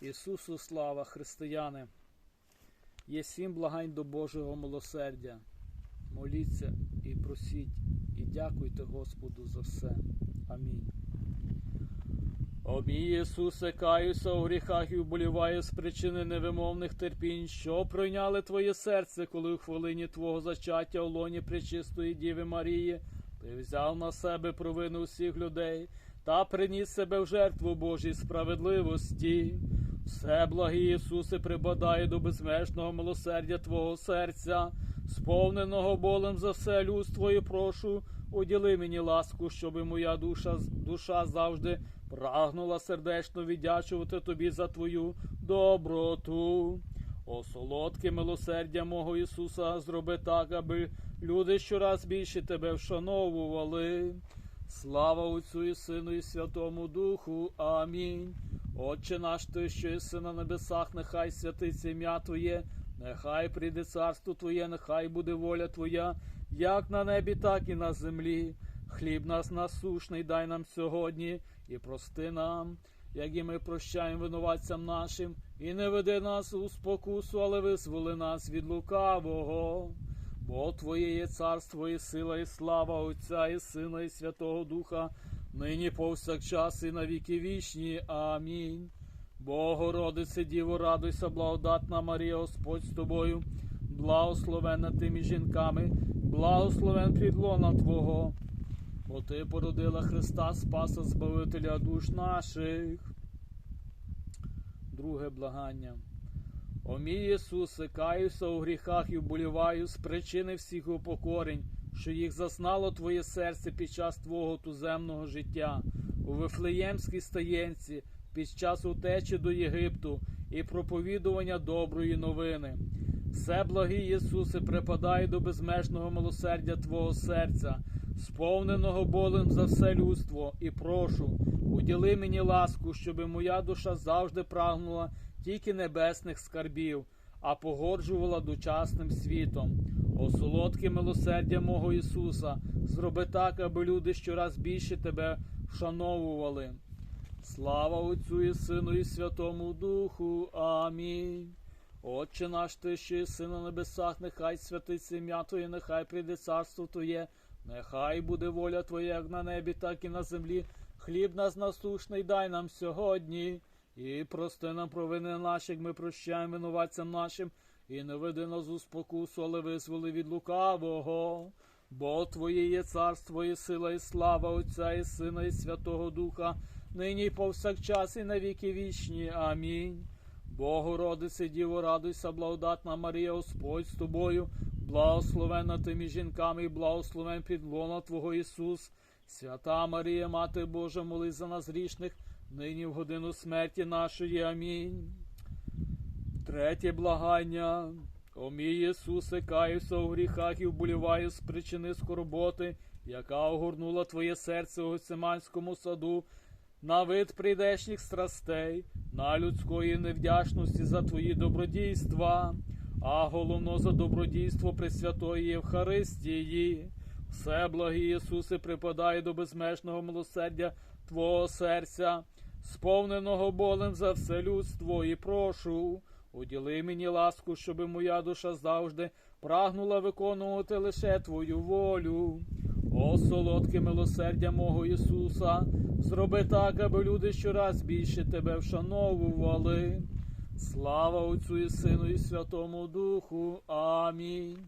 Ісусу слава, християни! Є сім благань до Божого милосердя. Моліться і просіть, і дякуйте Господу за все. Амінь. О мій Ісусе, каюся у гріхах і вболіваю з причини невимовних терпінь, що пройняли Твоє серце, коли у хвилині Твого зачаття у лоні пречистої Діви Марії, Ти взяв на себе провину всіх людей та приніс себе в жертву Божій справедливості. Все, благий Ісусе, прибадає до безмежного милосердя Твого серця, сповненого болем за все людство, і прошу, уділи мені ласку, щоби моя душа, душа завжди прагнула сердечно віддячувати Тобі за Твою доброту. О, солодке милосердя мого Ісуса, зроби так, аби люди щораз більше Тебе вшановували. Слава Отцю і Сину, і Святому Духу. Амінь. Отче наш Ти, що єси на небесах, нехай святиться ім'я Твоє, нехай прийде царство Твоє, нехай буде воля Твоя, як на небі, так і на землі. Хліб нас насушний, дай нам сьогодні і прости нам, як і ми прощаємо винуватцям нашим, і не веди нас у спокусу, але визволи нас від лукавого. Бо Твоє є царство, і сила, і слава Отця, і Сина, і Святого Духа, нині повсякчас, і на віки вічні. Амінь. Богородице, Діво, радуйся, благодатна Марія, Господь з тобою, благословенна ти між жінками, благословен підлона Твого. Бо Ти породила Христа, Спаса, Збавителя душ наших. Друге благання. О мій Ісусе, каюся у гріхах і вболіваю з причини всіх упокорень, що їх заснало Твоє серце під час Твого туземного життя, у Вифлеємській стаєнці, під час утечі до Єгипту і проповідування доброї новини. Все, благий Ісусе, припадає до безмежного милосердя Твого серця, сповненого болем за все людство, і прошу, уділи мені ласку, щоби моя душа завжди прагнула тільки небесних скарбів, а погоджувала дочасним світом. О солодке милосердя мого Ісуса, зроби так, аби люди щораз більше тебе вшановували. Слава Отцю і Сину, і Святому Духу. Амінь. Отче наш ти, що єси на небесах, нехай святиться ім'я Твоє, нехай прийде царство Твоє, нехай буде воля Твоя, як на небі, так і на землі. Хліб нас насушний дай нам сьогодні. І прости нам провини наші, як ми прощаємо винуватцям нашим, і не веди нас у спокусу, але визволи від лукавого. Бо Твоє є царство, і сила, і слава Отця, і Сина, і Святого Духа, нині і повсякчас, і на віки вічні. Амінь. Богородице, Діво, радуйся, благодатна Марія, Господь з тобою, благословенна ти між жінками, і благословен підлона Твого Ісус. Свята Марія, Мати Божа, молись за нас грішних, нині в годину смерті нашої. Амінь. Третє благання. О мій Ісусе, каюся у гріхах і вболіваю з причини скорботи, яка огорнула Твоє серце у Гециманському саду, на вид прийдешніх страстей, на людської невдячності за Твої добродійства, а головно за добродійство Пресвятої Євхаристії. Все, благий Ісусе, припадає до безмежного милосердя Твого серця, сповненого болем за все людство, і прошу, уділи мені ласку, щоби моя душа завжди прагнула виконувати лише Твою волю. О, солодке милосердя мого Ісуса, зроби так, аби люди щораз більше Тебе вшановували. Слава Отцю і Сину, і Святому Духу. Амінь.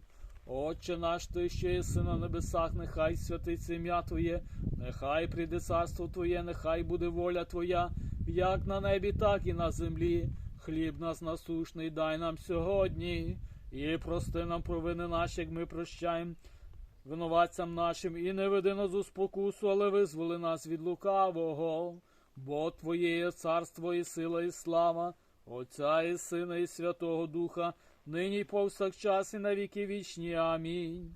Отче наш ти, що єси на небесах, нехай святиться ім'я Твоє, нехай прийде царство Твоє, нехай буде воля Твоя, як на небі, так і на землі. Хліб нас насушний дай нам сьогодні, і прости нам провини наші, як ми прощаємо винуватцям нашим, і не веди нас у спокусу, але визволи нас від лукавого, бо Твоє є царство і сила, і слава, Отця і Сина, і Святого Духа, нині й повсякчас, і на віки вічні. Амінь.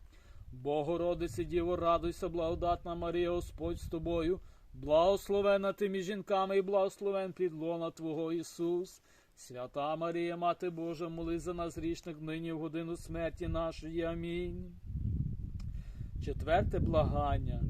Богородице, Діво, радуйся, благодатна Марія, Господь з тобою, благословена ти між жінками, і благословен підлона Твого Ісус. Свята Марія, Мати Божа, моли за нас грішних нині в годину смерті нашої. Амінь. Четверте благання.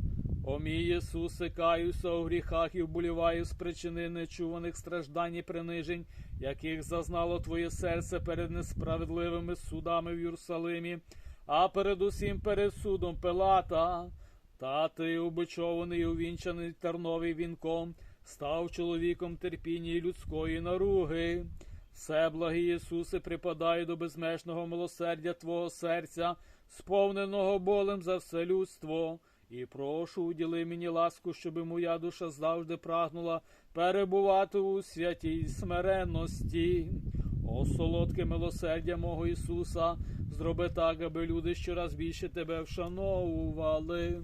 О мій Ісусе, каюся у гріхах і вболіваю з причини нечуваних страждань і принижень, яких зазнало Твоє серце перед несправедливими судами в Єрусалимі, а передусім перед судом Пилата. Та ти, убичований і увінчаний терновий вінком, став чоловіком терпіння і людської наруги. Все, благий Ісусе, припадає до безмежного милосердя Твого серця, сповненого болем за все людство. І прошу, уділи мені ласку, щоби моя душа завжди прагнула перебувати у святій смиренності. О, солодке милосердя мого Ісуса, зроби так, аби люди щораз більше тебе вшановували.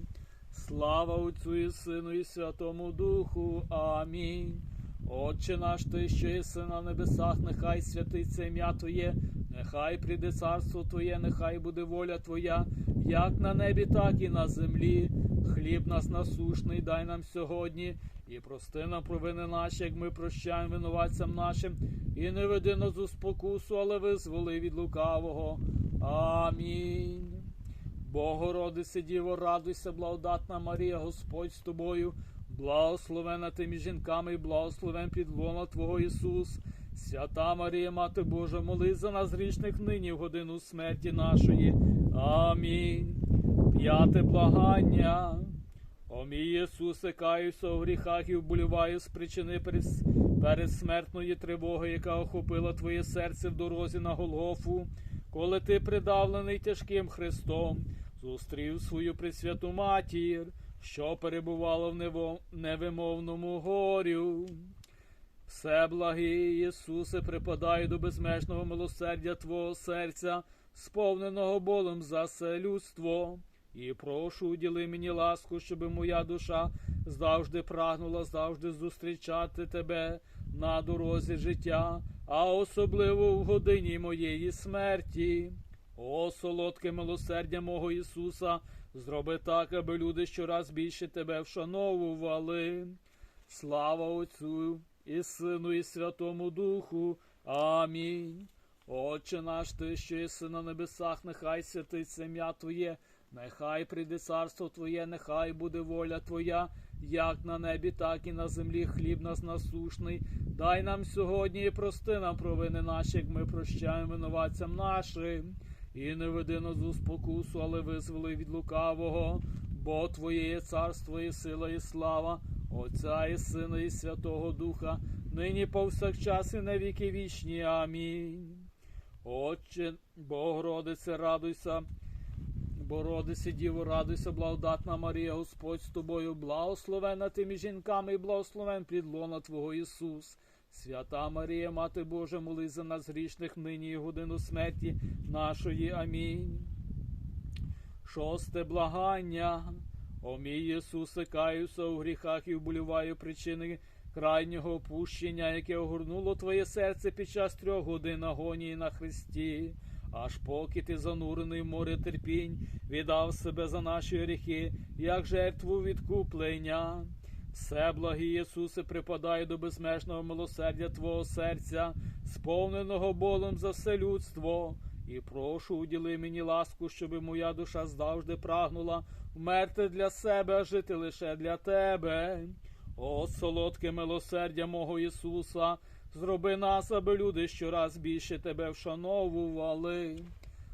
Слава Отцю і Сину, і Святому Духу. Амінь. Отче наш ти, що єси на небесах, нехай святиться ім'я Твоє, нехай прийде царство Твоє, нехай буде воля Твоя, як на небі, так і на землі. Хліб нас насушний, дай нам сьогодні, і прости нам провини наші, як ми прощаємо винуватцям нашим, і не веди нас у спокусу, але визволи від лукавого. Амінь. Богородице, Діво, радуйся, благодатна Марія, Господь з тобою, благословена ти між жінками, і благословен підлона Твого Ісус. Свята Марія, Мати Божа, моли за нас грішних нині в годину смерті нашої. Амінь. П'яте благання. О мій Ісусе, каюся у гріхах і вболіваю з причини передсмертної тривоги, яка охопила Твоє серце в дорозі на Голгофу, коли ти придавлений тяжким Христом, зустрів свою пресвяту матір, що перебувала в невимовному горю. Все благий Ісусе, припадаю до безмежного милосердя Твого серця, сповненого болем за все людство. І прошу, уділи мені ласку, щоби моя душа завжди прагнула завжди зустрічати тебе на дорозі життя, а особливо в годині моєї смерті. О, солодке милосердя мого Ісуса, зроби так, аби люди щораз більше тебе вшановували. Слава Отцю і Сину, і Святому Духу. Амінь. Отче наш ти, що єси на небесах, нехай святиться ім'я Твоє, нехай прийде царство Твоє, нехай буде воля Твоя, як на небі, так і на землі. Хліб нас насушний. Дай нам сьогодні і прости нам провини наші, як ми прощаємо винуватцям нашим. І не веди нас у спокусу, але визволи від лукавого, бо Твоє є царство, і сила, і слава, Отця і Сина, і Святого Духа, нині повсякчас і на віки вічні. Амінь. Отче, Богородице, радуйся, Бородице, Діво, радуйся, благодатна Марія, Господь з тобою, благословена ти між жінками і благословен підлона Твого Ісус. Свята Марія, Мати Божа, моли за нас грішних нині і годину смерті нашої. Амінь. Шосте благання. О мій Ісусе, каюся у гріхах і вболіваю причини крайнього опущення, яке огорнуло Твоє серце під час трьох годин агонії на Христі. Аж поки ти занурений в море терпінь, віддав себе за наші гріхи, як жертву відкуплення. Все, благий Ісусе, припадає до безмежного милосердя Твого серця, сповненого болем за все людство. І прошу, уділи мені ласку, щоби моя душа завжди прагнула вмерти для себе, а жити лише для Тебе. О, солодке милосердя мого Ісуса, зроби нас, аби люди щораз більше Тебе вшановували.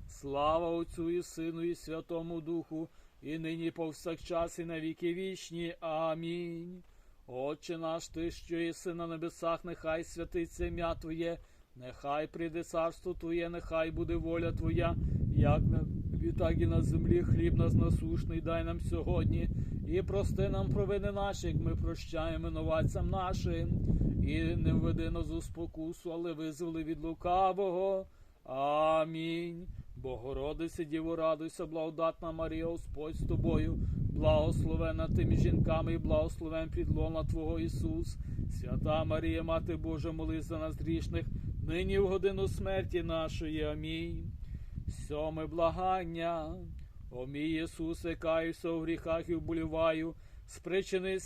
Слава Отцю і Сину, і Святому Духу, і нині повсякчас, і на віки вічні. Амінь. Отче наш ти, що єси на небесах, нехай святиться ім'я Твоє, нехай прийде царство Твоє, нехай буде воля Твоя, як на небі, так і на землі. Хліб нас насушний, дай нам сьогодні, і прости нам провини наші, як ми прощаємо винуватцям нашим, і не введи нас у спокусу, але визволи від лукавого. Амінь. Богородице, Діво, радуйся, благодатна Марія, Господь з тобою, благословена ти між жінками і благословен підлона Твого Ісус. Свята Марія, Мати Божа, молись за нас грішних, нині в годину смерті нашої. Амінь. Сьоме благання. О мій Ісусе, каюся у гріхах і вболіваю, з причини,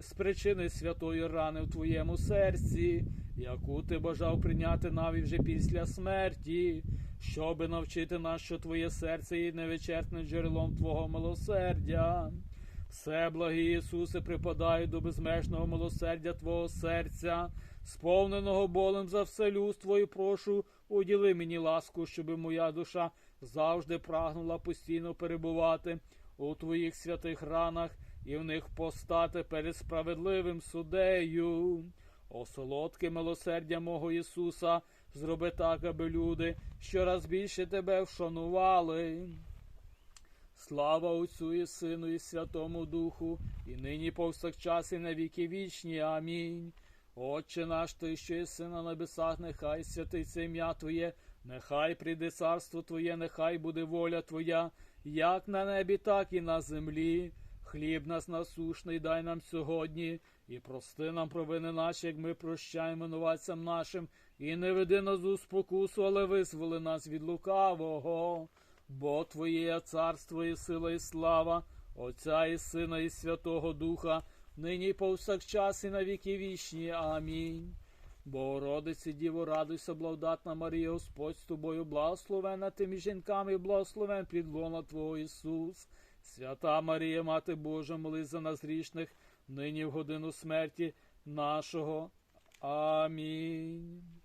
з причини святої рани в Твоєму серці, яку ти бажав прийняти навіть вже після смерті, щоби навчити нас, що Твоє серце є невичерпним джерелом Твого милосердя. Все, благий Ісусе, припадаю до безмежного милосердя Твого серця, сповненого болем за все людство, і прошу, уділи мені ласку, щоби моя душа завжди прагнула постійно перебувати у Твоїх святих ранах і в них постати перед справедливим судею. О солодке милосердя мого Ісуса, зроби так, аби люди щораз більше тебе вшанували. Слава Отцю і Сину, і Святому Духу, і нині повсякчас, і на віки вічні. Амінь. Отче наш, ти, що єси на небесах, нехай святиться ім'я Твоє, нехай прийде царство Твоє, нехай буде воля Твоя, як на небі, так і на землі. Хліб нас насушний дай нам сьогодні, і прости нам провини наші, як ми прощаємо винуватцям нашим, і не веди нас у спокусу, але визволи нас від лукавого. Бо Твоє царство і сила, і слава, Отця і Сина, і Святого Духа, нині й повсякчас, і на віки вічні. Амінь. Богородиці, Діво, радуйся, благодатна Марія, Господь з тобою, благословена тими жінками, і благословен підлона Твого Ісус. Свята Марія, Мати Божа, молись за нас грішних, нині в годину смерті нашого. Амінь.